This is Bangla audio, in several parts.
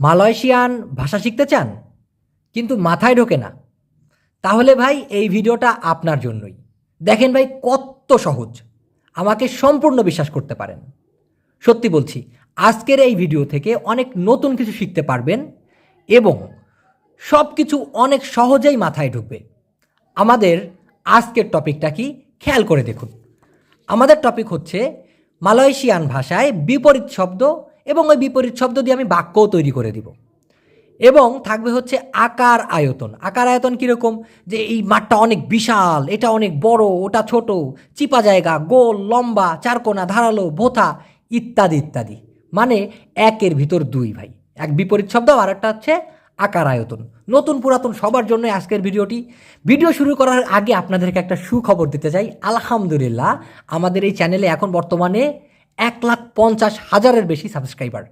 মালয়েশিয়ান ভাষা শিখতে চান, কিন্তু মাথায় ঢোকে না। তাহলে ভাই, এই ভিডিওটা আপনার জন্যই। দেখেন ভাই, কত সহজ। আমাকে সম্পূর্ণ বিশ্বাস করতে পারেন। সত্যি বলছি, আজকের এই ভিডিও থেকে অনেক নতুন কিছু শিখতে পারবেন এবং সব কিছু অনেক সহজেই মাথায় ঢুকবে। আমাদের আজকের টপিকটা কি? খেয়াল করে দেখুন। আমাদের টপিক হচ্ছে মালয়েশিয়ান ভাষায় বিপরীত শব্দ এবং ওই বিপরীত শব্দ দিয়ে আমি বাক্যও তৈরি করে দিব। এবং থাকবে হচ্ছে আকার আয়তন। আকার আয়তন কীরকম? যে এই মাঠটা অনেক বিশাল, এটা অনেক বড়, ওটা ছোট, চিপা জায়গা, গোল, লম্বা চারকোনা ধারালো, ভোথা, ইত্যাদি ইত্যাদি। মানে একের ভিতর দুই ভাই। এক বিপরীত শব্দ আর একটা হচ্ছে আকার আয়তন। নতুন পুরাতন সবার জন্য আজকের ভিডিওটি। ভিডিও শুরু করার আগে আপনাদেরকে একটা সুখবর দিতে চাই। আলহামদুলিল্লাহ, আমাদের এই চ্যানেলে এখন বর্তমানে এক লাখ পঞ্চাশ হাজারের বেশি সাবস্ক্রাইবার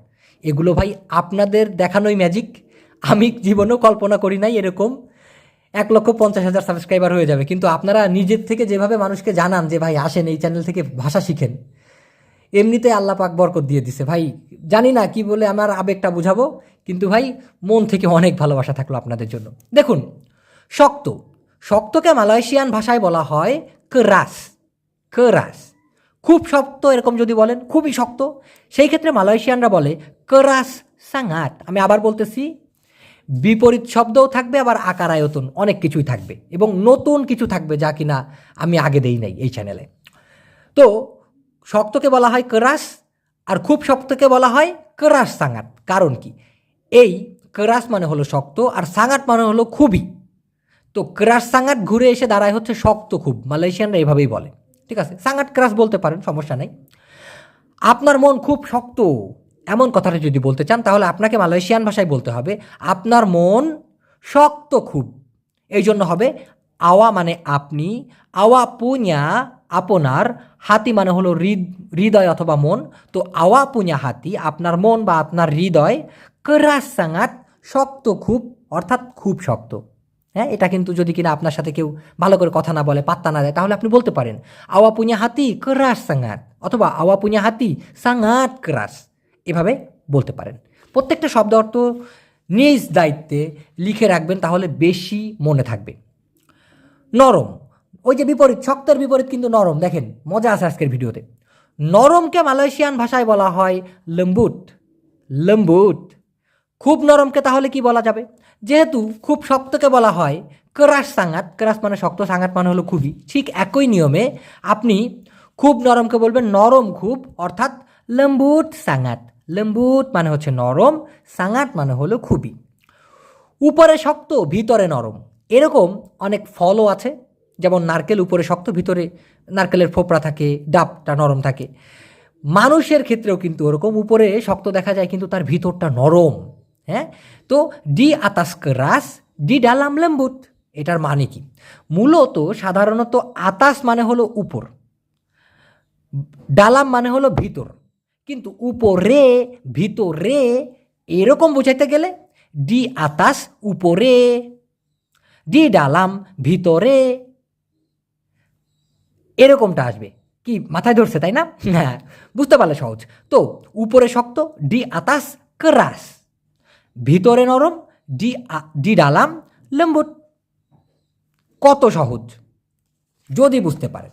এগুলো ভাই আপনাদের দেখানোই ম্যাজিক আমি জীবনেও কল্পনা করি নাই এরকম এক লক্ষ পঞ্চাশ হাজার সাবস্ক্রাইবার হয়ে যাবে। কিন্তু আপনারা নিজের থেকে যেভাবে মানুষকে জানান যে ভাই আসেন, এই চ্যানেল থেকে ভাষা শিখেন, এমনিতে আল্লাহ পাক বরকত দিয়ে দিছে। ভাই জানি না কি বলে আমার আবেগটা বুঝাবো, কিন্তু ভাই মন থেকে অনেক ভালোবাসা থাকল আপনাদের জন্য। দেখুন, শক্ত। শক্তকে মালয়েশিয়ান ভাষায় বলা হয় কেরাস। কেরাস। খুব শক্ত এরকম যদি বলেন, খুবই শক্ত। সেই ক্ষেত্রে মালয়েশিয়ানরা বলে, কেরাস সাঙ্গাট আমি আবার বলতেছি, বিপরীত শব্দও থাকবে, আবার আকার আয়তন অনেক কিছুই থাকবে এবং নতুন কিছু থাকবে যা কিনা আমি আগে দেই নাই এই চ্যানেলে তো শক্তকে বলা হয় কেরাস আর খুব শক্তকে বলা হয় কেরাস সাঙ্গাট কারণ কি? এই করাস মানে হলো শক্ত আর সাঙ্গাট মানে হলো খুবই। তো ক্রাশ সাঙ্গাট ঘুরে এসে দাঁড়ায় হচ্ছে শক্ত খুব। মালয়েশিয়ানরা এভাবেই বলে। ঠিক আছে? সাঙ্গাট ক্রাশ বলতে পারেন, সমস্যা নাই। আপনার মন খুব শক্ত, এমন কথাটা যদি বলতে চান, তাহলে আপনাকে মালয়েশিয়ান ভাষায় বলতে হবে, আপনার মন শক্ত খুব। এই জন্য হবে, আওয়া মানে আপনি, আওয়া পুñা আপনার, হাতি মানে হলো হৃদ- হৃদয় অথবা মন। তো আওয়া পুñা হাতি, আপনার মন বা আপনার হৃদয় কেরাস সাঙ্গাত শক্ত খুব, অর্থাৎ খুব শক্ত। হ্যাঁ এটা কিন্তু যদি কিনা আপনার সাথে কেউ ভালো করে কথা না বলে, পাত্তা না দেয়, তাহলে আপনি বলতে পারেন, আওয়া পুña হাতি কেরাস সাঙ্গাত অথবা, আওয়া পুña হাতি সাঙ্গাত কেরাস এভাবে বলতে পারেন। প্রত্যেকটা শব্দ অর্থ নিজ দায়িত্বে লিখে রাখবেন, তাহলে বেশি মনে থাকবে। নরম, ওই যে বিপরীত, শক্তের বিপরীত কিন্তু নরম, দেখেন, মজা আছে আজকের ভিডিওতে। নরমকে মালয়েশিয়ান ভাষায় বলা হয় লম্বুট। লম্বুট। খুব নরমকে তাহলে কি বলা যাবে? যেহেতু খুব শক্তকে বলা হয়, ক্রাশ সাঙ্গাত ক্রাশ মানে শক্ত সাঙ্গাত মানে হলো খুবই, ঠিক একই নিয়মে আপনি খুব নরমকে বলবেন নরম খুব, অর্থাৎ লম্বুট সাঙ্গাত লম্বুট মানে হচ্ছে নরম সাঙ্গাত মানে হলো খুবই। উপরে শক্ত, ভিতরে নরম। এরকম অনেক ফলও আছে, যেমন নারকেল উপরে শক্ত, ভিতরে নারকেলের ফোপড়া থাকে, ডাবটা নরম থাকে। মানুষের ক্ষেত্রেও কিন্তু ওরকম, উপরে শক্ত দেখা যায়, কিন্তু তার ভিতরটা নরম। হ্যাঁ তো ডি আতাস রাস ডি ডালাম লেম্বুট এটার মানে কি? মূলত সাধারণত আতাস মানে হলো উপর ডালাম মানে হলো ভিতর। কিন্তু উপরে, ভিতরে এরকম বোঝাইতে গেলে ডি আতাস উপরে ডি ডালাম ভিতরে এরকমটা আসবে। কি? মাথায় ধরছে, তাই না? হ্যাঁ বুঝতে পারলে সহজ। তো উপরে শক্ত ডি আতাস ক্রাস ভিতরে নরম, ডি ডি ডালাম লেম্বুট কত সহজ, যদি বুঝতে পারেন।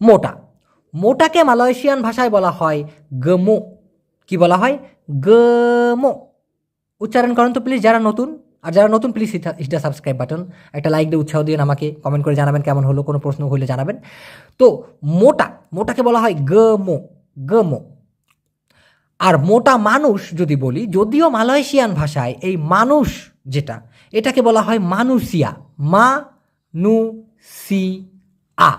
মোটা, মোটাকে মালয়েশিয়ান ভাষায় বলা হয় গমো। কি বলা হয়? গমো। উচ্চারণ করেন তো প্লিজ যারা নতুন, আর যারা নতুন প্লিজ ইটা সাবস্ক্রাইব বাটন একটা লাইক দিয়ে উৎসাহ দিয়ে আমাকে কমেন্ট করে জানাবেন কেমন হলো, কোনো প্রশ্ন হলে জানাবেন। তো মোটা, মোটাকে বলা হয় গমো গমো। আর মোটা মানুষ যদি বলি, যদিও মালয়েশিয়ান ভাষায় এই মানুষ যেটা, এটাকে বলা হয় মানুষিয়া মা নু সি আ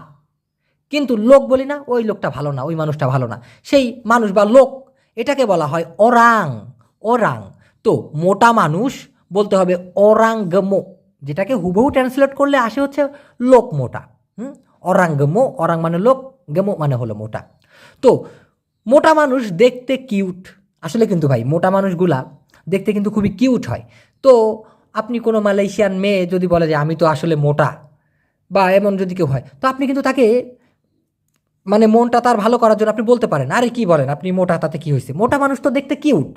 কিন্তু লোক বলি না, ওই লোকটা ভালো না, ওই মানুষটা ভালো না। সেই মানুষ বা লোক, এটাকে বলা হয় অরাং অরাং তো মোটা মানুষ বলতে হবে ওরাঙ্গমো, যেটাকে হুবহু ট্রান্সলেট করলে আসে হচ্ছে লোক মোটা। হুম? অরাঙ্গমো অরাং মানে লোক, গেমো মানে হলো মোটা। তো মোটা মানুষ দেখতে কিউট আসলে কিন্তু ভাই, মোটা মানুষগুলা দেখতে কিন্তু খুবই কিউট হয়। তো আপনি কোনো মালয়েশিয়ান মেয়ে যদি বলে যে, আমি তো আসলে মোটা, বা এমন যদি কেউ হয়, তো আপনি কিন্তু তাকে মানে মনটা তার ভালো করার জন্য আপনি বলতে পারেন, আরে কি বলেন, আপনি মোটা, তাতে কি হয়েছে? মোটা মানুষ তো দেখতে কিউট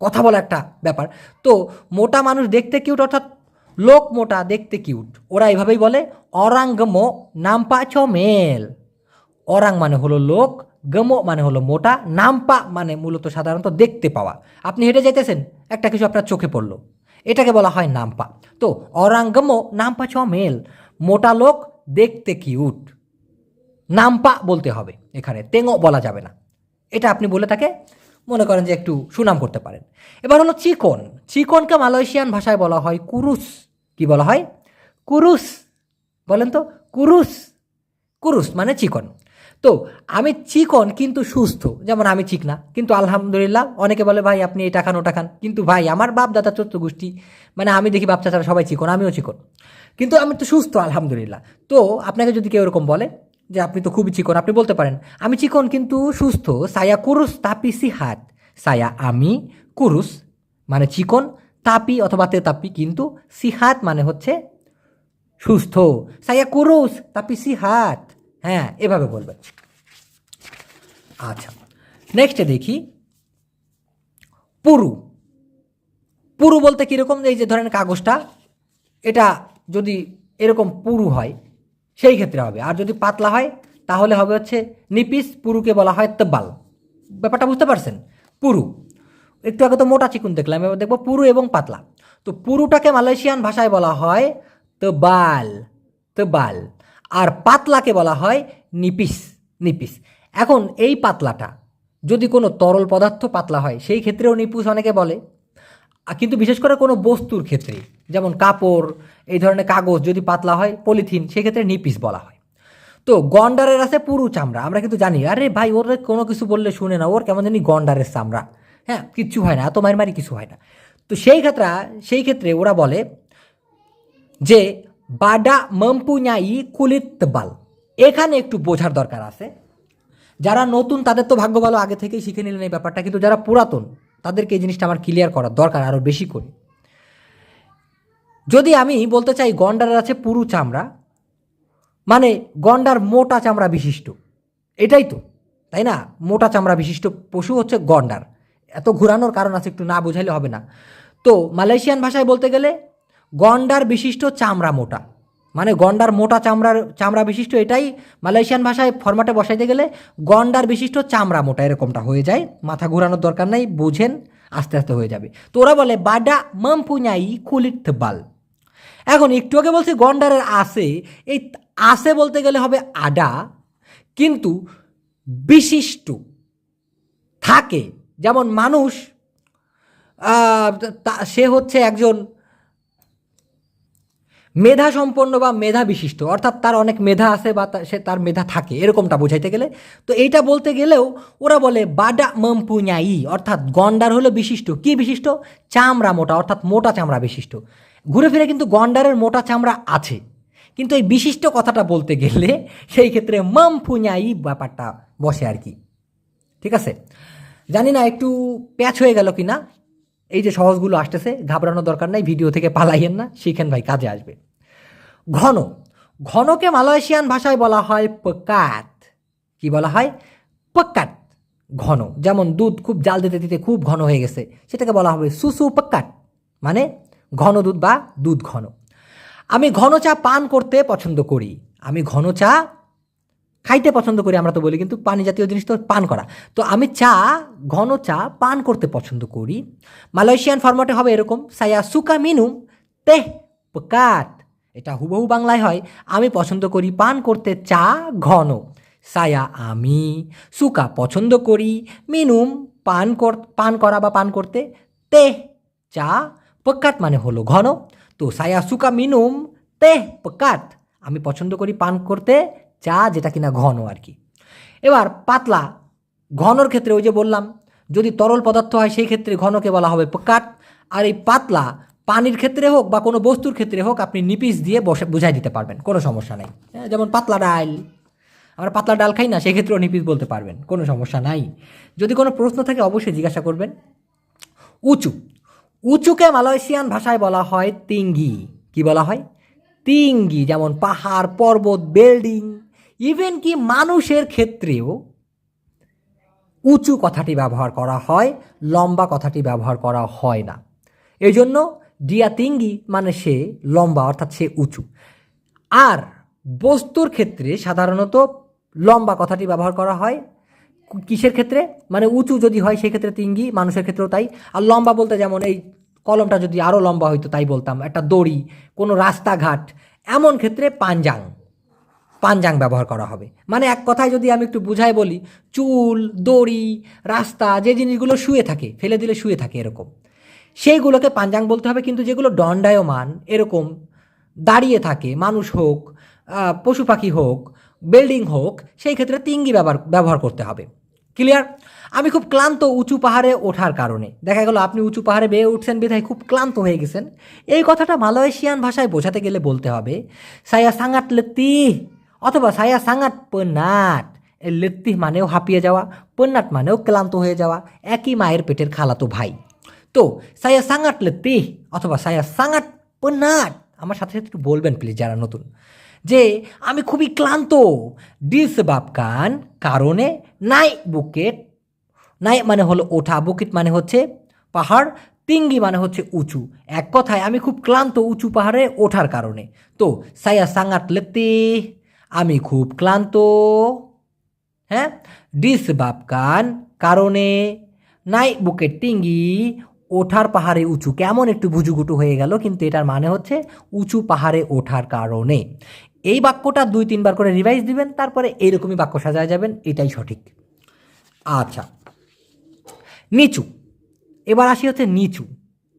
কথা বলা একটা ব্যাপার। তো মোটা মানুষ দেখতে কিউট অর্থাৎ লোক মোটা দেখতে কিউট ওরা এভাবেই বলে, অরাঙ্গমো নাম্পা মেল। অরাং মানে হলো লোক গমো মানে হলো মোটা, নামপা মানে মূলত সাধারণত দেখতে পাওয়া। আপনি হেঁটে যাইতেছেন, একটা কিছু আপনার চোখে পড়ল। এটাকে বলা হয় নাম্পা। তো অরাঙ্গমো, নামপা ছ মেল, মোটা লোক দেখতে কিউট। নামপা বলতে হবে এখানে, তেঙো বলা যাবে না। এটা আপনি বলে তাকে মনে করেন যে একটু সুনাম করতে পারেন। এবার হলো চিকন। চিকনকে মালয়েশিয়ান ভাষায় বলা হয় কুরুস। কি বলা হয়? কুরুস। বলেন তো, কুরুস। কুরুস মানে চিকন। তো আমি চিকন কিন্তু সুস্থ। যেমন আমি চিক না। কিন্তু আলহামদুলিল্লাহ অনেকে বলে, ভাই, আপনি এটা খান, ওটা খান। কিন্তু ভাই, আমার বাপ দাদা চোদ্দ গোষ্ঠী মানে আমি দেখি বাপ চাচারা সবাই চিকন, আমিও চিকন। কিন্তু আমি তো সুস্থ, আলহামদুলিল্লাহ। তো আপনাকে যদি কেউ এরকম বলে যে, আপনি তো খুবই চিকন, আপনি বলতে পারেন, আমি চিকন কিন্তু সুস্থ, সায়া কুরুস তাপি সিহাত। সায়া আমি কুরুস মানে চিকন, তাপি অথবা তেতাপি কিন্তু সিহাত মানে হচ্ছে সুস্থ। সায়া কুরুস তাপি সিহাত। হ্যাঁ এভাবে বলবেন আচ্ছা নেক্সটে দেখি। পুরু। পুরু বলতে কীরকম? এই যে ধরেন কাগজটা, এটা যদি এরকম পুরু হয়, সেই ক্ষেত্রে হবে। আর যদি পাতলা হয়, তাহলে হবে হচ্ছে নিপিস, পুরুকে বলা হয় তব্বাল। ব্যাপারটা বুঝতে পারছেন? পুরু। একটু আগে তো মোটা চিকুন দেখলাম, এবার দেখব পুরু এবং পাতলা। তো পুরুটাকে মালয়েশিয়ান ভাষায় বলা হয় তবাল তবাল আর পাতলাকে বলা হয় নিপিস নিপিস। এখন এই পাতলাটা যদি কোনো তরল পদার্থ পাতলা হয়, সেই ক্ষেত্রেও নিপুস অনেকে বলে। কিন্তু বিশেষ করে কোনো বস্তুর ক্ষেত্রে যেমন কাপড়, এই ধরনের কাগজ যদি পাতলা হয়, পলিথিন সেক্ষেত্রে নিপিস বলা হয়। তো গন্ডারের আছে পুরু চামড়া, আমরা কিন্তু জানি। আরে ভাই, ওর কোনো কিছু বললে শুনে না, ওর কেমন জানি গন্ডারের চামড়া। হ্যাঁ কিচ্ছু হয় না, এত মারি মারি কিছু হয় না। তো সেই ক্ষেত্রে সেই ক্ষেত্রে ওরা বলে যে বাডা মম্পুኛই কুলিত বাল। এখানে একটু বোঝার দরকার আছে। যারা নতুন, তাদের তো ভাগ্য ভালো আগে থেকেই শিখে নিলেন এই ব্যাপারটা, কিন্তু যারা পুরাতন, তাদেরকে এই জিনিসটা আমার ক্লিয়ার করার দরকার আরও বেশি করে। যদি আমি বলতে চাই গন্ডারের আছে পুরু চামড়া মানে গন্ডার মোটা চামড়া বিশিষ্ট, এটাই তো, তাই না? মোটা চামড়া বিশিষ্ট পশু হচ্ছে গন্ডার। এত ঘুরানোর কারণ আছে, একটু না বোঝাইলে হবে না। তো মালয়েশিয়ান ভাষায় বলতে গেলে গন্ডার বিশিষ্ট চামড়া মোটা। মানে গন্ডার মোটা চামড়ার, চামড়া বিশিষ্ট এটাই মালয়েশিয়ান ভাষায় ফরম্যাটে বসাইতে গেলে গন্ডার বিশিষ্ট চামড়া মোটা এরকমটা হয়ে যায়। মাথা ঘুরানোর দরকার নেই, বুঝেন, আস্তে আস্তে হয়ে যাবে। তো ওরা বলে, বাডা মাম্পুኛই কুলিত বাল। এখন একটু আগে বলছি গন্ডারের আসে এই আসে বলতে গেলে হবে আডা, কিন্তু বিশিষ্ট থাকে। যেমন মানুষ সে হচ্ছে একজন মেধা সম্পন্ন বা মেধা বিশিষ্ট অর্থাৎ তার অনেক মেধা আছে বা সে তার মেধা থাকে, এরকমটা বোঝাইতে গেলে। তো এইটা বলতে গেলেও ওরা বলে বাডা মম্পুኛই অর্থাৎ গন্ডার হলো বিশিষ্ট। কি বিশিষ্ট? চামড়া মোটা, অর্থাৎ মোটা চামড়া বিশিষ্ট। ঘুরে ফিরে কিন্তু গন্ডারের মোটা চামড়া আছে। কিন্তু এই বিশিষ্ট কথাটা বলতে গেলে সেই ক্ষেত্রে মম্পুኛই ব্যাপারটা বসে আর কি। ঠিক আছে? জানি না একটু প্যাচ হয়ে গেল কি না এই যে সহজগুলো আসতেছে, ঘাবড়ানোর দরকার নাই, ভিডিও থেকে পালাইয়েন না, শিখেন ভাই, কাজে আসবে। ঘন। ঘনকে মালয়েশিয়ান ভাষায় বলা হয় পকাত। কি বলা হয়? পকাত ঘন। যেমন দুধ খুব জাল দিতে দিতে খুব ঘন হয়ে গেছে, সেটাকে বলা হবে সুসু পকাত। মানে ঘন দুধ বা দুধ ঘন। আমি ঘন চা পান করতে পছন্দ করি। আমি ঘন চা খাইতে পছন্দ করি, আমরা তো বলি, কিন্তু পানি জাতীয় জিনিস তো পান করা। তো আমি চা, ঘন চা পান করতে পছন্দ করি। মালয়েশিয়ান ফরম্যাটে হবে এরকম, সায়া সুকা মিনুম তেহ পকাত। এটা হুবহু বাংলায় হয়। আমি পছন্দ করি পান করতে চা ঘন। সায়া আমি সুকা পছন্দ করি। মিনুম পান কর পান করা বা পান করতে তেহ চা পকাত মানে হলো ঘন। তো সায়া, সুকা, মিনুম তেহ পকাত আমি পছন্দ করি পান করতে চা যেটা কিনা ঘন আর কি। এবার পাতলা, ঘনর ক্ষেত্রে ওই যে বললাম, যদি তরল পদার্থ হয় সেই ক্ষেত্রে ঘনকে বলা হবে পকাট আর এই পাতলা পানির ক্ষেত্রে হোক বা কোনো বস্তুর ক্ষেত্রে হোক আপনি নিপিস দিয়ে বসে বুঝাই দিতে পারবেন কোনো সমস্যা নাই। হ্যাঁ, যেমন পাতলা ডাল আমরা পাতলা ডাল খাই না সেক্ষেত্রেও নিপিস বলতে পারবেন কোনো সমস্যা নাই। যদি কোনো প্রশ্ন থাকে অবশ্যই জিজ্ঞাসা করবেন। উঁচু উঁচুকে মালয়েশিয়ান ভাষায় বলা হয় তিঙ্গি। কি বলা হয়? তিঙ্গি যেমন পাহাড় পর্বত বিল্ডিং। ইভেন কি মানুষের ক্ষেত্রেও উঁচু কথাটি ব্যবহার করা হয় লম্বা কথাটি ব্যবহার করা হয় না। এই জন্য ডিয়া তিঙ্গি মানে সে লম্বা, অর্থাৎ সে উঁচু। আর বস্তুর ক্ষেত্রে সাধারণত লম্বা কথাটি ব্যবহার করা হয়। কিসের ক্ষেত্রে? মানে উঁচু যদি হয় সেই ক্ষেত্রে তিঙ্গি মানুষের ক্ষেত্রেও তাই। আর লম্বা বলতে যেমন এই কলমটা যদি আরও লম্বা হইতো, তাই বলতাম। একটা দড়ি, কোনো রাস্তাঘাট, এমন ক্ষেত্রে পাঞ্জাং। পাঞ্জাং ব্যবহার করা হবে। মানে এক কথায় যদি আমি একটু বুঝাই বলি, চুল, দড়ি, রাস্তা, যে জিনিসগুলো শুয়ে থাকে, ফেলে দিলে শুয়ে থাকে এরকম। সেইগুলোকে পাঞ্জাং বলতে হবে, কিন্তু যেগুলো দণ্ডায়মান, এরকম দাঁড়িয়ে থাকে, মানুষ হোক পশু পাখি হোক, বিল্ডিং হোক, সেই ক্ষেত্রে তিঙ্গি ব্যবহার ব্যবহার করতে হবে। ক্লিয়ার আমি খুব ক্লান্ত উঁচু পাহাড়ে ওঠার কারণে। দেখা গেল আপনি উঁচু পাহাড়ে বেয়ে উঠছেন, বিধায় খুব ক্লান্ত হয়ে গেছেন। এই কথাটা মালয়েশিয়ান ভাষায় বোঝাতে গেলে বলতে হবে, সায়া সাঙ্গাট লেত্তি অথবা সায়া সাঙ্গাট পনাট এই লেত্তি মানেও হাঁপিয়ে যাওয়া পন্নাট মানেও ক্লান্ত হয়ে যাওয়া, একই মায়ের পেটের খালাতো ভাই। তো সায়া সাঙ্গাট লেত্তি অথবা সায়া সাঙ্গাট পনাট আমার সাথে সাথে একটু বলবেন প্লিজ যারা নতুন। যে আমি খুবই ক্লান্ত। ডিস বাপকান কারণে নাই বুকেট। নাই মানে হলো ওঠা। বুকিট মানে হচ্ছে পাহাড়। তিঙ্গি মানে হচ্ছে উঁচু। এক কথায় আমি খুব ক্লান্ত উঁচু পাহাড়ে ওঠার কারণে। তো সায়া সাঙ্গাট লেতে আমি খুব ক্লান্ত। হ্যাঁ? ডিস বাপকান কারণে নাই বুকেট টিঙ্গি ওঠার পাহাড়ে উঁচু। কেমন একটু ভুজুগুটু হয়ে গেল, কিন্তু এটার মানে হচ্ছে উঁচু পাহাড়ে ওঠার কারণে। এই বাক্যটা দুই, তিনবার করে রিভাইজ দিবেন, তারপরে এইরকমই বাক্য সাজায় যাবেন, এটাই সঠিক। আচ্ছা। নিচু। এবার আসি হচ্ছে নিচু।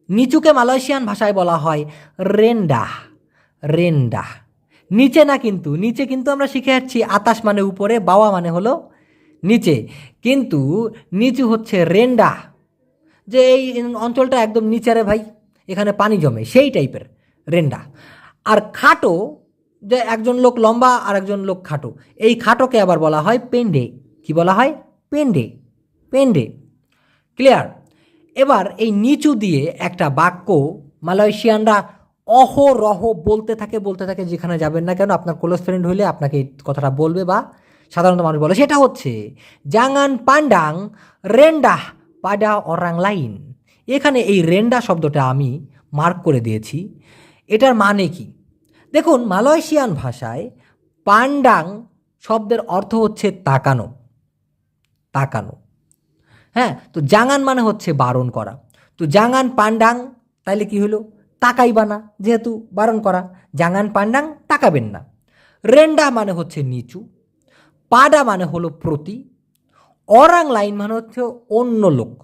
নিচুকে মালয়েশিয়ান ভাষায় বলা হয় রেন্ডা রেন্ডা নিচে না কিন্তু, নিচে কিন্তু আমরা শিখে যাচ্ছি আতাস মানে উপরে, বাওয়া মানে হলো নিচে। কিন্তু নিচু হচ্ছে রেন্ডা যে এই অঞ্চলটা একদম নিচারে ভাই, এখানে পানি জমে, সেই টাইপের রেন্ডা। আর খাটো, যে একজন লোক লম্বা আর একজন লোক খাটো, এই খাটোকে আবার বলা হয় পেন্ডে। কি বলা হয়? পেন্ডে পেন্ডে। ক্লিয়ার? এবার এই নিচু দিয়ে একটা বাক্য মালয়েশিয়ানরা অহরহ বলতে থাকে বলতে থাকে যেখানে যাবেন না কেন, আপনার ক্লোজ ফ্রেন্ড হইলে আপনাকে এই কথাটা বলবে বা সাধারণত মানুষ বলে। সেটা হচ্ছে, জাঙ্গান পান্ডাং রেন্ডা পাডা অরাং লাইন এখানে এই রেন্ডা শব্দটা আমি মার্ক করে দিয়েছি। এটার মানে কি? দেখুন, মালয়েশিয়ান ভাষায় পান্ডাং শব্দের অর্থ হচ্ছে তাকানো। তাকানো। হ্যাঁ তো জাঙ্গান মানে হচ্ছে বারণ করা। তো জাঙ্গান পান্ডাং, তাইলে কি হলো? তাকাইবা না, যেহেতু বারণ করা। জাঙ্গান পান্ডাং, তাকাবেন না। রেন্ডা মানে হচ্ছে নিচু। পাডা মানে হলো প্রতি। অরাং লাইন মানে হচ্ছে অন্য লোক।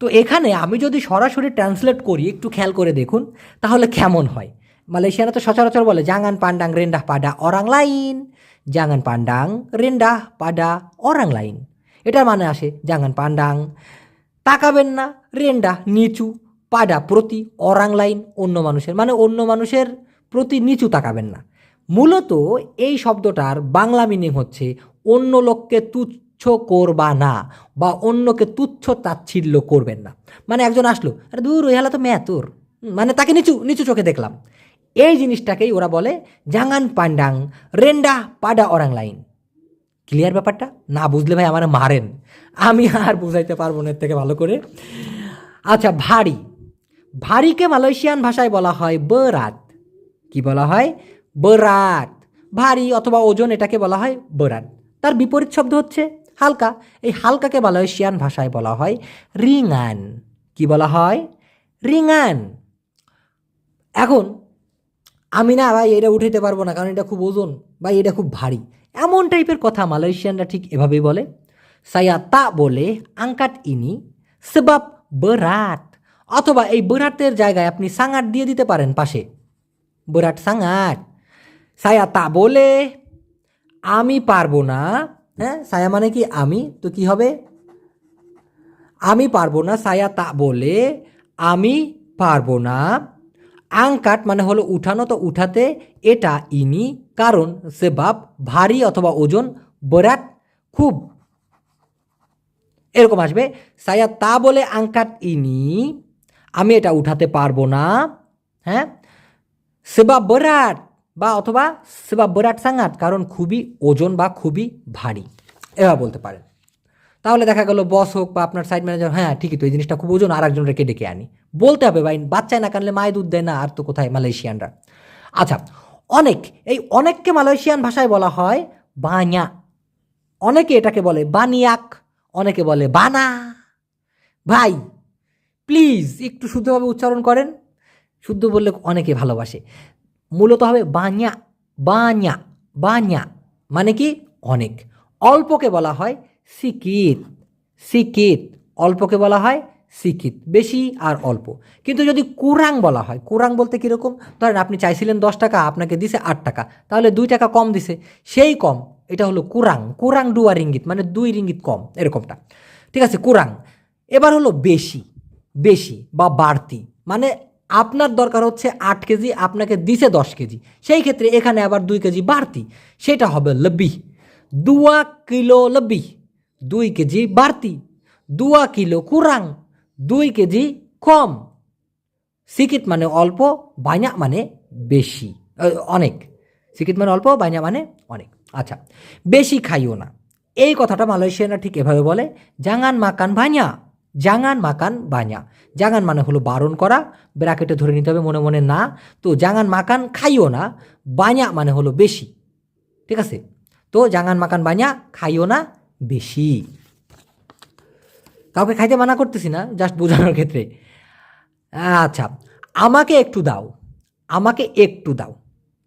তো এখানে আমি যদি সরাসরি ট্রান্সলেট করি, একটু খেয়াল করে দেখুন, তাহলে কেমন হয়? মালয়েশিয়ানা তো সচরাচর বলে, জাঙ্গান পান্ডাং রেন্ডাহ পাডা অরাং লাইন। জাঙ্গান পান্ডাং রেন্ডাহ পাডা অরাং লাইন। এটার মানে আসে, জাঙ্গান পান্ডাং তাকাবেন না, রেন্ডা নিচু, পাডা প্রতি অরাং লাইন। অন্য মানুষের মানে অন্য মানুষের প্রতি নিচু তাকাবেন না। মূলত এই শব্দটার বাংলা মিনিং হচ্ছে, অন্য লোককে তুচ্ছ করবা না বা অন্যকে তুচ্ছ তাচ্ছিল্য করবেন না। মানে একজন আসলো, আরে দূর, ওই হালা তো ম্যা তোর। মানে তাকে নিচু নিচু চোখে দেখলাম। এই জিনিসটাকেই ওরা বলে জাঙ্গান পান্ডাং রেন্ডা পাডা অরাং লাইন। ক্লিয়ার ব্যাপারটা? না বুঝলে ভাই আমার মারেন। আমি আর বুঝাইতে পারব না এর থেকে ভালো করে। আচ্ছা ভারী। ভারীকে মালয়েশিয়ান ভাষায় বলা হয় বরাত। কি বলা হয়? বরাত। ভারী অথবা ওজন এটাকে বলা হয় বরাত। তার বিপরীত শব্দ হচ্ছে হালকা, এই হালকাকে মালয়েশিয়ান ভাষায় বলা হয় রিঙান। কি বলা হয়? রিঙান। এখন, আমি না ভাই এটা উঠাইতে পারব না, কারণ এটা খুব ওজন বা এটা খুব ভারী। এমন টাইপের কথা মালয়েশিয়ানরা ঠিক এভাবেই বলে। সায়া তা বলে আঙ্কাট ইনি, সেবাব বেরাট অথবা এই বেরাটের জায়গায় আপনি সাঙ্গাট দিয়ে দিতে পারেন পাশে। বরাট সাঙাট। সায়া তা বলে, আমি পারব না হ্যাঁ সায়া মানে কি আমি? তো কি হবে? আমি পারব না, সায়া তা বলে, আমি পারব না। আং আংকাট মানে হলো উঠানো, তো উঠাতে এটা ইনি, কারণ সে বাপ ভারী অথবা ওজন বরাট খুব। এরকম আসবে, সায়া তা বলে আংকাট ইনি, আমি এটা উঠাতে পারব না হ্যাঁ? সে সেবা বরাট বা অথবা সেবা বরাট সাঙ্গাত কারণ খুবই ওজন বা খুবই ভারী। এবার বলতে পারেন। তাহলে দেখা গেল বস হোক বা আপনার সাইড ম্যানেজার হ্যাঁ ঠিকই তো, এই জিনিসটা খুব ওজন, আর একজনকে ডেকে আনি? বলতে হবে ভাই বাচ্চায় না কানলে মায়ে দুধ দেয় না, আর তো কোথায় মালয়েশিয়ানরা? আচ্ছা অনেক, এই অনেককে মালয়েশিয়ান ভাষায় বলা হয় বাña অনেকে এটাকে বলে বানিয়াক, অনেকে বলে বানা। ভাই প্লিজ একটু শুদ্ধভাবে উচ্চারণ করেন। শুদ্ধ বললে অনেকে ভালোবাসে। মূলত হবে বাña বাña বাña মানে কি? অনেক। অল্পকে বলা হয় সিকিত সিকিত, অল্পকে বলা হয় সিকিত, বেশি আর অল্প। কিন্তু যদি কুরাং বলা হয়, কুরাং বলতে কীরকম? ধরেন আপনি চাইছিলেন দশ টাকা, আপনাকে দিছে আট টাকা, তাহলে দুই টাকা কম দিছে। সেই কম, এটা হলো কুরাং কুরাং ডুয়া রিঙ্গিত মানে দুই রিঙ্গিত কম, এরকমটা। ঠিক আছে, কুরাং। এবার হলো বেশি বেশি বা বাড়তি মানে আপনার দরকার হচ্ছে আট কেজি, আপনাকে দিছে দশ কেজি। সেই ক্ষেত্রে এখানে আবার দুই কেজি বাড়তি। সেটা হবে লব্বি। দুয়া কিলো লব্বি। দুই কেজি বাড়তি। দুয়া কিলো কুরাং। দুই কেজি কম। সিকিত মানে অল্প, বাইনা মানে বেশি। অনেক। সিকিত মানে অল্প, বাইনা মানে অনেক। আচ্ছা বেশি খাইও না। এই কথাটা মালয়েশিয়ানরা ঠিক এভাবে বলে। জাঙ্গান মাকান বাña জাঙ্গান মাকান বাña জাঙ্গান মানে হলো বারণ করা, ব্র্যাকেটে ধরে নিতে হবে মনে মনে না। তো জাঙ্গান মাকান খাইও না বাña মানে হলো বেশি। ঠিক আছে? তো জাঙ্গান মাকান বাña খাইও না, বেশি। কাউকে খাইতে মানা করতেছি না জাস্ট বোঝানোর ক্ষেত্রে। আচ্ছা আমাকে একটু দাও, আমাকে একটু দাও।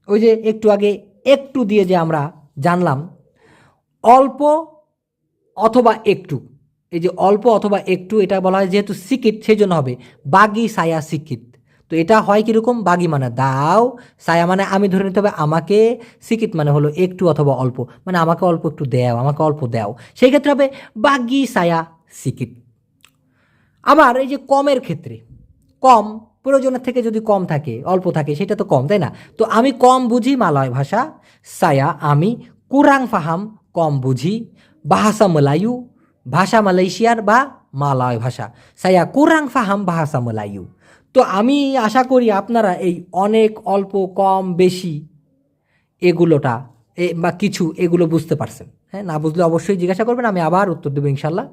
ওই যে একটু আগে একটু দিয়ে যে আমরা জানলাম, অল্প অথবা একটু। এই যে অল্প অথবা একটু, এটা বলা হয় যেহেতু সিকিট সেই জন্য হবে। বাগি সায়া সিকিট তো এটা হয় কীরকম? বাগি মানে দাও সায়া মানে আমি ধরে নিতে হবে আমাকে সিকিট মানে হলো একটু অথবা অল্প। মানে আমাকে অল্প একটু দেও, আমাকে অল্প দাও। সেই ক্ষেত্রে হবে বাগি সায়া সিকিট আবার এই যে কমের ক্ষেত্রে, কম প্রয়োজনের থেকে যদি কম থাকে, অল্প থাকে, সেটা তো কম, তাই না? তো আমি কম বুঝি মালয় ভাষা সায়া আমি কুরাং ফাহাম কম বুঝি ভাষা মালায়ু ভাষা মালয়েশিয়ার বা মালয় ভাষা। সায়া কুরাং ফাহাম ভাষা মালায়ু তো আমি আশা করি আপনারা এই অনেক অল্প কম বেশি এগুলোটা বা কিছু এগুলো বুঝতে পারছেন। হ্যাঁ না বুঝলে অবশ্যই জিজ্ঞাসা করবেন, আমি আবার উত্তর দেবো ইনশাল্লাহ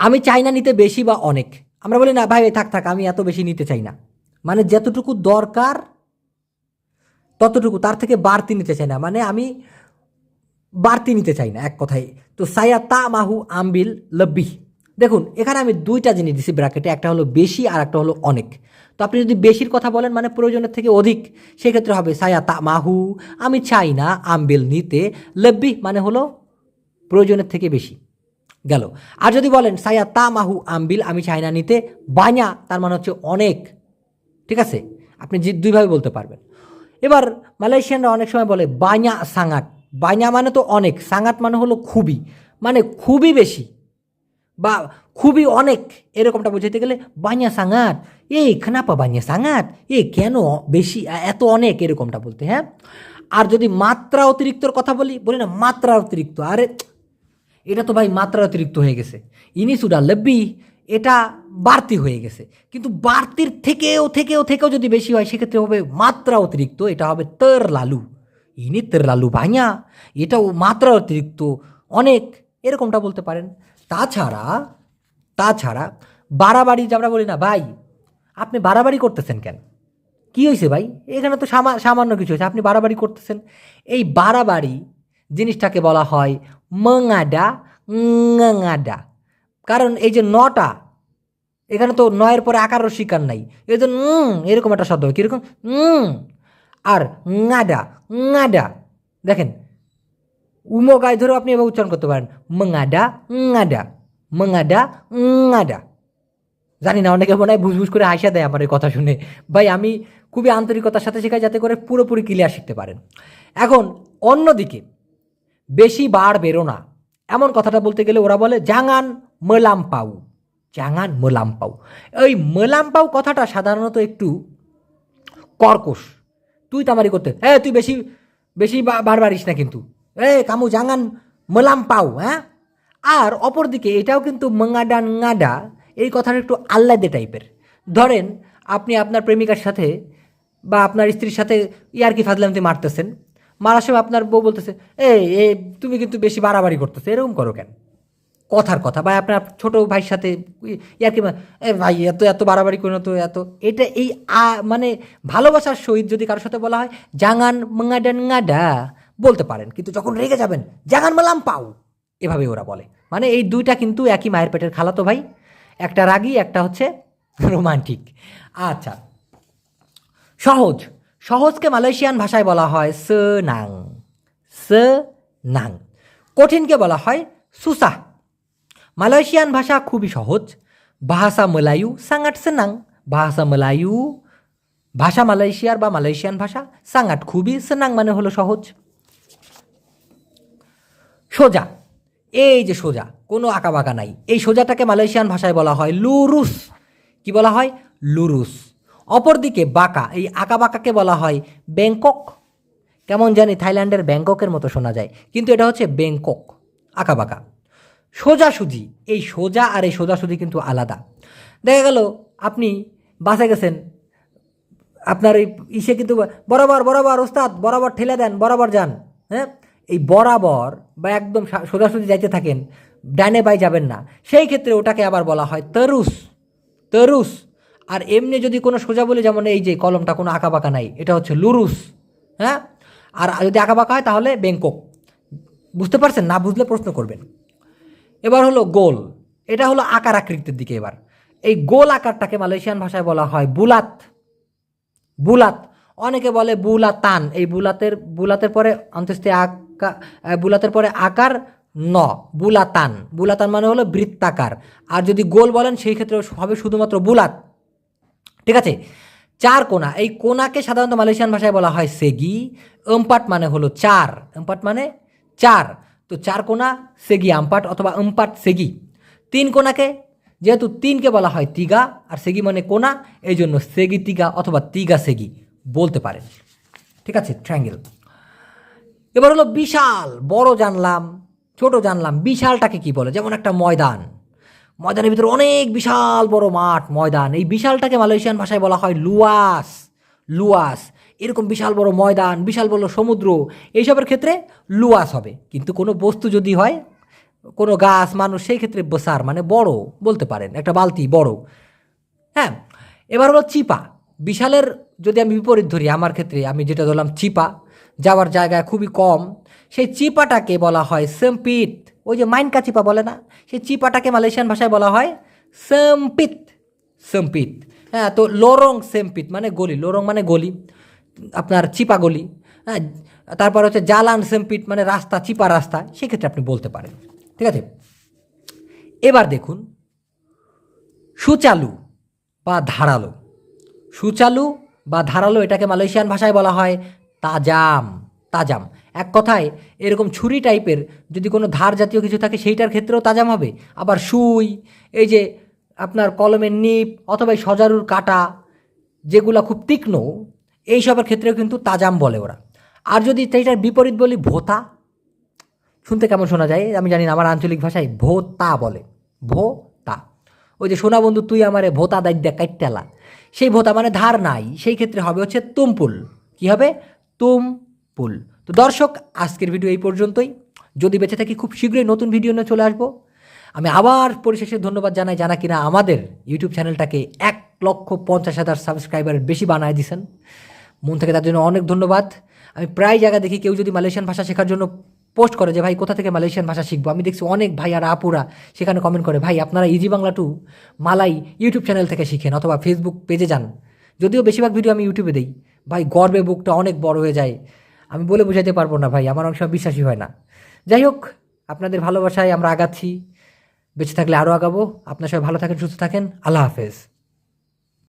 আমি চাই না নিতে বেশি বা অনেক। আমরা বলি, না ভাই থাক থাক, আমি এত বেশি নিতে চাই না। মানে যতটুকু দরকার, ততটুকু, তার থেকে বাড়তি নিতে চাই না। মানে আমি বাড়তি নিতে চাই না, এক কথায়। তো সায়া তা মাহু আম্বিল লব্বি দেখুন, এখানে আমি দুইটা জিনিস দিছি ব্র্যাকেটে একটা হলো বেশি আর একটা হলো অনেক। তো আপনি যদি বেশির কথা বলেন মানে প্রয়োজনের থেকে অধিক, সেক্ষেত্রে হবে সায়া তা মাহু আমি চাই না আম্বিল নিতে লব্বি মানে হলো প্রয়োজনের থেকে বেশি। গেল। আর যদি বলেন সায়া তা মাহু আম্বিল, আমি চাই না নিতে বাña তার মানে হচ্ছে অনেক। ঠিক আছে? আপনি দুইভাবে বলতে পারবেন। এবার মালয়েশিয়ানরা অনেক সময় বলে বাña সাঙ্গাত বাña মানে তো অনেক সাঙ্গাত মানে হলো খুবই মানে খুবই বেশি বা খুবই অনেক, এরকমটা বোঝাতে গেলে বাña সাঙ্গাত এই খানাপা বাña সাঙ্গাত এ কেন বেশি এত অনেক, এরকমটা বলতে হ্যাঁ? আর যদি মাত্রা অতিরিক্তর কথা বলি বলি না মাত্রা অতিরিক্ত, আরে এটা তো ভাই মাত্রা অতিরিক্ত হয়ে গেছে, ইনি সুডা লব্বি, এটা বাড়তি হয়ে গেছে, কিন্তু বাড়তির থেকেও থেকেও থেকেও যদি বেশি হয়, সেক্ষেত্রে হবে মাত্রা অতিরিক্ত, এটা হবে তর লালু। ইনি লালু ভাইয়া এটাও মাত্রা অতিরিক্ত অনেক এরকমটা বলতে পারেন। তাছাড়া তাছাড়া বাড়াবাড়ি যে আমরা বলি না ভাই আপনি বাড়াবাড়ি করতেছেন কেন? কি হয়েছে ভাই? এখানে তো সামা সামান্য কিছু হয়েছে আপনি বাড়াবাড়ি করতেছেন। এই বাড়াবাড়ি জিনিসটাকে বলা হয় মঙাডা ngaডা কারণ এই যে নটা এখানে তো নয়ের পরে আকারও শিকার নাই। এই উম, এরকম একটা শব্দ কীরকম? আর ngaডা ngaডা দেখেন, উমো গায়ে ধরেও আপনি এভাবে উচ্চারণ করতে পারেন। মঙাডা ngaডা মঙাডা ngaডা জানি না, অনেকে মনে হয় ভুসভুস করে হাসা দেয় আমার এই কথা শুনে। ভাই, আমি খুবই আন্তরিকতার সাথে শেখাই যাতে করে পুরোপুরি ক্লিয়ার শিখতে পারেন। এখন, অন্যদিকে, বেশি বার বেরো না। এমন কথাটা বলতে গেলে ওরা বলে, জাঙান মলাম পাউ। জাঙান মলাম পাউ। ওই মলাম পাউ কথাটা সাধারণত একটু কর্কশ। তুই তামারি করতে হ্যাঁ তুই বেশি বেশি বা- বার বাড়িস না কিন্তু। এ, কামু জাঙান মলাম পাও হ্যাঁ? আর অপরদিকে এটাও কিন্তু মঙ্গাডা ngaডা এই কথাটা একটু আহ্লাদে টাইপের। ধরেন, আপনি আপনার প্রেমিকার সাথে বা আপনার স্ত্রীর সাথে ইয়ারকি ফাজলামতি মারতেছেন। মারার সময় আপনার বউ বলতেছে এই, তুমি কিন্তু বেশি বাড়াবাড়ি করতেছে, এরকম করো কেন? কথার কথা। বা আপনার ছোট ভাইয়ের সাথে, ইয়ার কি এ ভাই, এত এত বাড়াবাড়ি করে তো, এত। এটা এই মানে ভালোবাসার সহিত যদি কারোর সাথে বলা হয় জাঙান মাঙ্গাডা বলতে পারেন। কিন্তু যখন রেগে যাবেন জাঙান মালাম পাও এভাবে ওরা বলে। মানে এই দুইটা কিন্তু একই মায়ের পেটের খালাতো ভাই। একটা রাগী, একটা হচ্ছে রোমান্টিক। আচ্ছা। সহজ। সহজকে মালয়েশিয়ান ভাষায় বলা হয় স নাং। স নাং। কঠিনকে বলা হয় সুসা মালয়েশিয়ান ভাষা খুবই সহজ ভাষা মলায়ু সাঙ্গাট সেনাং ভাষা মলায়ু ভাষা মালয়েশিয়ার বা মালয়েশিয়ান ভাষা সাঙ্গাট খুবই সেনাং মানে হলো সহজ সোজা এই যে সোজা কোনো আঁকাবাঁকা নাই এই সোজাটাকে মালয়েশিয়ান ভাষায় বলা হয় লুরুস কি বলা হয় লুরুস অপরদিকে বাঁকা এই আঁকাবাঁকাকে বলা হয় ব্যাংকক কেমন জানি থাইল্যান্ডের ব্যাংককের মতো শোনা যায়। কিন্তু এটা হচ্ছে ব্যাংকক আঁকাবাঁকা সোজাসুজি, এই সোজা আর এই সোজাসুজি কিন্তু আলাদা। দেখা গেল, আপনি বাসে গেছেন, আপনার এই ইসে কিন্তু বরাবর বরাবর ওস্তাদ, বরাবর ঠেলে দেন, বরাবর যান হ্যাঁ? এই বরাবর বা একদম সোজাসুজি যাইতে থাকেন, ডানে বাই যাবেন না। সেই ক্ষেত্রে ওটাকে আবার বলা হয় তরুস তরুস। আর এমনি যদি কোনো সোজা বলি, যেমন এই যে কলমটা, কোনো আঁকাবাঁকা নাই, এটা হচ্ছে লুরুস হ্যাঁ? আর যদি আঁকাবাঁকা হয়, তাহলে ব্যাংকক। বুঝতে পারছেন? না বুঝলে প্রশ্ন করবেন। এবার হলো গোল। এটা হলো আকার আকৃতির দিকে এবার। এই গোল আকারটাকে মালয়েশিয়ান ভাষায় বলা হয় বুলাত। বুলাত। অনেকে বলে বুলাতান। এই বুলাতের বুলাতের পরে অন্তস্থে আকা বুলাতের পরে আকার ন, বুলাতান। বুলাতান মানে হলো বৃত্তাকার। আর যদি গোল বলেন, সেই ক্ষেত্রে হবে শুধুমাত্র বুলাত। ঠিক আছে? চার কোনা। এই কোনাকে সাধারণত মালয়েশিয়ান ভাষায় বলা হয় সেগি। এম্পাট মানে হলো চার। এম্পাট মানে চার। তো চার কোনা সেগি আম্পাট অথবা এম্পাট সেগি। তিন কোনাকে, যেহেতু তিনকে বলা হয় তিগা, আর সেগি মানে কোনা এই জন্য সেগি তিগা অথবা তিগা সেগি বলতে পারেন। ঠিক আছে ট্রায়াঙ্গেল এবার হলো বিশাল, বড় জানলাম, ছোট জানলাম, বিশালটাকে কি বলে? যেমন একটা ময়দান। ময়দানের ভিতরে অনেক বিশাল বড় মাঠ, ময়দান। এই বিশালটাকে মালয়েশিয়ান ভাষায় বলা হয় লুয়াস। লুয়াস। এরকম বিশাল বড় ময়দান, বিশাল বড় সমুদ্র, এইসবের ক্ষেত্রে লুয়াস হবে। কিন্তু কোনো বস্তু যদি হয়, কোনো গাছ, মানুষ, সেই ক্ষেত্রে বসার মানে বড় বলতে পারেন, একটা বালতি বড়। হ্যাঁ এবার হলো চিপা। বিশালের যদি আমি বিপরীত ধরি, আমার ক্ষেত্রে আমি যেটা ধরলাম চিপা, যাওয়ার জায়গায় খুবই কম। সেই চিপাটাকে বলা হয় সেমপিট ওই যে মাইনকা চিপা বলে না? সেই চিপাটাকে মালয়েশিয়ান ভাষায় বলা হয় সেমপিত। সেমপিত। হ্যাঁ তো লোরং সেমপিত মানে গলি, লোরং মানে গলি। আপনার চিপা গলি হ্যাঁ? তারপর হচ্ছে জালান সেমপিট মানে রাস্তা, চিপা রাস্তা, সেক্ষেত্রে আপনি বলতে পারেন। ঠিক আছে? এবার দেখুন, সুচালু বা ধারালো। সুচালু বা ধারালো এটাকে মালয়েশিয়ান ভাষায় বলা হয় তাজাম তাজাম। এক কথায়, এরকম ছুরি টাইপের যদি কোনো ধার জাতীয় কিছু থাকে, সেইটার ক্ষেত্রেও তাজাম হবে। আবার সুই, এই যে আপনার কলমের নিপ অথবা সজারুর কাটা, যেগুলো খুব তীক্ষ্ণ এইসবের ক্ষেত্রেও কিন্তু তাজাম বলে ওরা। আর যদি সেইটার বিপরীত বলি, ভোতা। শুনতে কেমন শোনা যায়? আমি জানি না, আমার আঞ্চলিক ভাষায় ভোতা বলে। ভোতা। ওই যে সোনা বন্ধু, তুই আমারে ভোতা দায়িত্ব কাইটালা সেই ভোতা মানে ধার নাই, সেই ক্ষেত্রে হবে হচ্ছে তুমপুল। কি হবে? তুমপুল। তো দর্শক, আজকের ভিডিও এই পর্যন্তই। যদি বেঁচে থাকি, খুব শীঘ্রই নতুন ভিডিও নিয়ে চলে আসব। আমি আবার পরিশেষে ধন্যবাদ জানাই জানা কিনা আমাদের ইউটিউব চ্যানেলটাকে এক লক্ষ পঞ্চাশ হাজার সাবস্ক্রাইবারের বেশি বানায় দিয়েছেন মন থেকে তার জন্য অনেক ধন্যবাদ। আমি প্রায় জায়গা দেখি কেউ যদি মালয়েশিয়ান ভাষা শেখার জন্য পোস্ট করে যে, ভাই, কোথা থেকে মালয়েশিয়ান ভাষা শিখব? আমি দেখছি অনেক ভাই আর আপুরা সেখানে কমেন্ট করে, ভাই, আপনারা easy Bangla to Malay YouTube channel থেকে শিখেন অথবা ফেসবুক পেজে যান। যদিও বেশিরভাগ ভিডিও আমি ইউটিউবে দিই। ভাই, গর্বে বুকটা অনেক বড় হয়ে যায়। আমি বলে বোঝাতে পারব না, ভাই, আমার অনেক সময় বিশ্বাসই হয় না। যাই হোক, আপনাদের ভালোবাসায় আমরা আগাচ্ছি। বেঁচে থাকলে আরও আগাবো। আপনার সবাই ভালো থাকেন, সুস্থ থাকেন। আল্লাহ হাফেজ।